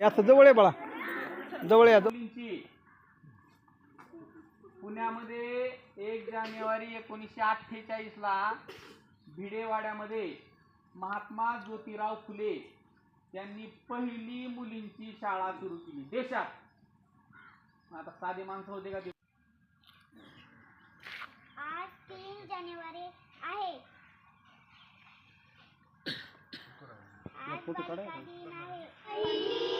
याचं जवळ आहे बाळा. जवळ या पुण्यामध्ये एक जानेवारी एकोणीसशे अठ्ठेचाळीस ला भिडेवाड्यामध्ये महात्मा ज्योतिराव फुले यांनी पहिली मुलींची शाळा सुरू केली. देशात. आता साधे माणसं होते का आज तीन जानेवारी आहे.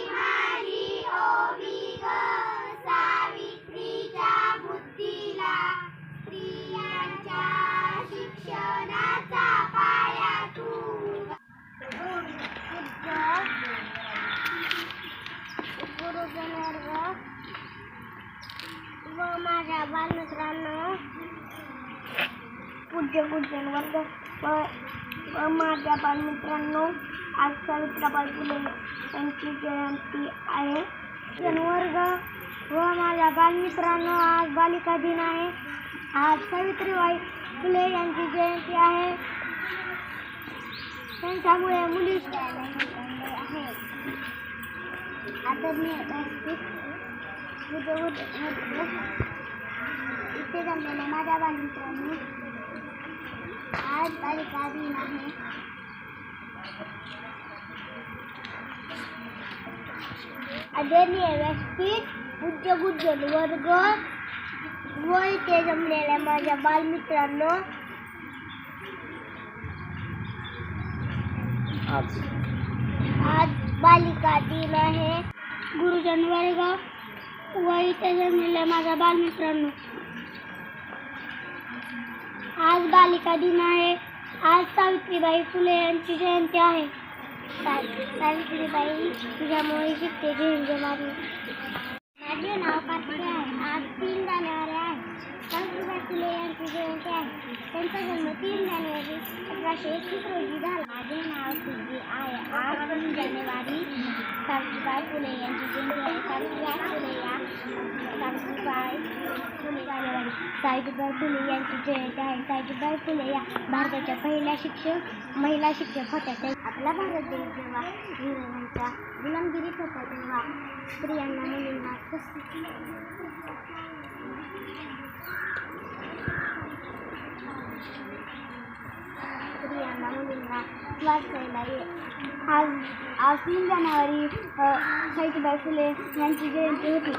व माझ्या बालमित्रांनो पूज्य गुरुजन वर्ग व माझ्या बालमित्रांनो आज सावित्रीबाई फुले यांची जयंती आहे. जनवर्ग व माझ्या बालमित्रांनो आज बालिका दिन आहे. आज सावित्रीबाई फुले यांची जयंती आहे. त्यांच्यामुळे मुली आहे आदरणीय व्यासपीठ इथे जमलेल्या माझ्या बालमित्रांनी आज बालिका दिन आहे आदरणीय व्यासपीठ पूज्य गुज्जन वर्ग व इथे जमलेल्या माझ्या बालमित्रांनो आज. आज बालिका दिन आहे. गुरुजन वर्ग. व इथे जमलेल्या माझ्या बालमित्रांनो. आज बालिका दिन आहे. आज सावित्रीबाई फुले यांची जयंती आहे. सावित्रीबाई तुझ्यामुळे शिकते जयंती माझी माझे नाव कार्तिक आहे. आज तीन जानेवारी आहे. सावित्रीबाई फुले यांची जयंती आहे. त्यांचा जन्म तीन जानेवारी अठराशे एकतीस रोजी झाला. माझे नाव सिद्धी आहे. आज तीन जानेवारी सावित्रीबाई फुले यांची जयंती आहे. सावित्रीबाई फुले या सावित्रीबाई फुले यांची जयंती आहे सावित्रीबाई फुले या भारताच्या पहिल्या शिक्षक महिला शिक्षक होत्या. त्या आपला भारत देश जेव्हा इंग्रजांच्या गुलामगिरीत होता तेव्हा स्त्रियांना मुलींना कसं स्त्रियांना मुलींना वाचायला ये आज आज तीन जानेवारी सावित्रीबाई फुले यांची जयंती होती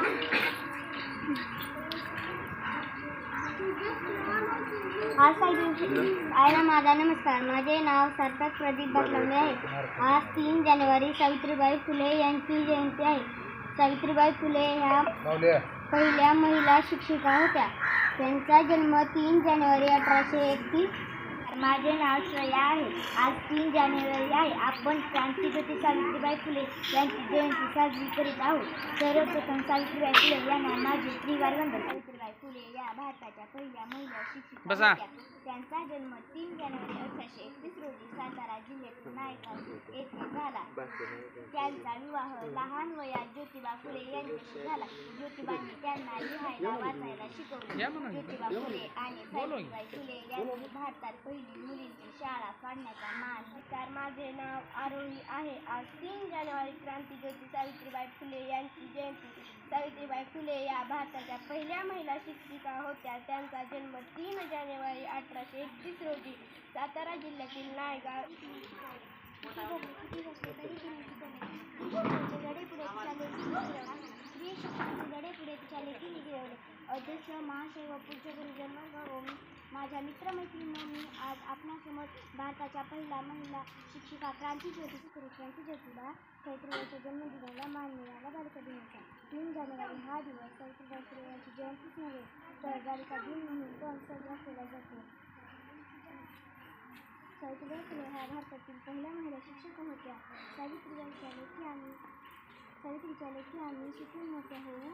आज सावित्री आयला माझा नमस्कार माझे नाव सार्थक प्रदीप बसलांबे आहे आज तीन जानेवारी सावित्रीबाई फुले यांची जयंती आहे सावित्रीबाई फुले ह्या पहिल्या महिला शिक्षिका होत्या. त्यांचा जन्म तीन जानेवारी अठराशे एकतीस माझे नाव श्रेया आहे. आज तीन जानेवारी आहे. आपण क्रांतीज्योती सावित्रीबाई फुले यांची जयंती साजरी करीत आहोत. सर्वप्रथम सावित्रीबाई फुले यांना माझे त्रिवार वंदन. सावित्रीबाई फुले या भारताच्या पहिल्या महिला शिक्षिका बसा. होत्या. त्यांचा जन्म तीन जानेवारी अठराशे एकतीस रोजी सातारा जिल्ह्यातील नायगाव येथे झाला. त्यांचा विवाह लहान वयात ज्योतिबा फुले यांच्याशी झाला. ज्योतिबांनी त्यांना लिहायला वाचायला शिकवले. ज्योतिबा फुले आणि सावित्रीबाई फुले यांनी भारतात पहिली मुलींची शाळा काढण्याचा मान तर माझे नाव आरोही आहे. आज तीन जानेवारी क्रांतीज्योती सावित्रीबाई फुले यांची जयंती. सावित्रीबाई फुले या भारताच्या पहिल्या महिला शिक्षिका शिक्षिका होत्या त्यांचा जन्म तीन जानेवारी अठराशे एकतीस रोजी सातारा जिल्ह्यातील नायगाव अध्यक्ष महाशय व पूज्य गुरुजन वर्ग व माझ्या मित्रमैत्रिणींनो मी आज आपणासमोर भारताच्या पहिल्या महिला शिक्षिका क्रांतीज्योती सुखरू क्रांतीज्योतिबा सावित्रीबाईच्या जन्मदिनाला मान मिळाला. बालिका दिनाचा तीन जानेवारी हा दिवस सावित्रीबाई फुले यांची जयंतीच नव्हे तर बालिका दिन म्हणून पण साजरा केला जातो. सावित्रीबाई फुले ह्या भारतातील पहिल्या महिला शिक्षक होत्या. सावित्रीबाईच्या लेखी आम्ही सावित्रीच्या लेखी आम्ही शिकून मोठ्या होऊ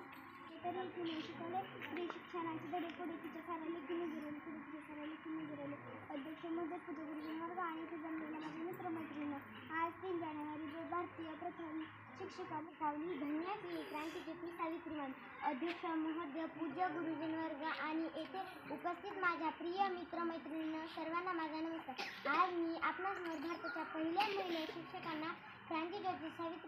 तर तिने शिकवले स्त्री शिक्षणाचे धडे पुढे तिच्या साऱ्या लेखीने गिरवले पुढे तिच्या साऱ्या लेखीने गिरवले अध्यक्ष मदत पुढे गुरुजन वर्ग आणि ते जमलेल्या माझ्या मित्रमैत्रिणी. आज तीन जानेवारी जो भारतीय प्रथम शिक्षिका पावली धन्याची क्रांतीज्योती सावित्रीमान अध्यक्ष महोदय पूज्य गुरुजन वर्ग आणि येथे उपस्थित माझ्या प्रिय मित्रमैत्रिणींना सर्वांना माझा नमस्कार. आज मी आपणासमोर भारताच्या पहिल्या महिला शिक्षकांना क्रांतीज्योती सावित्री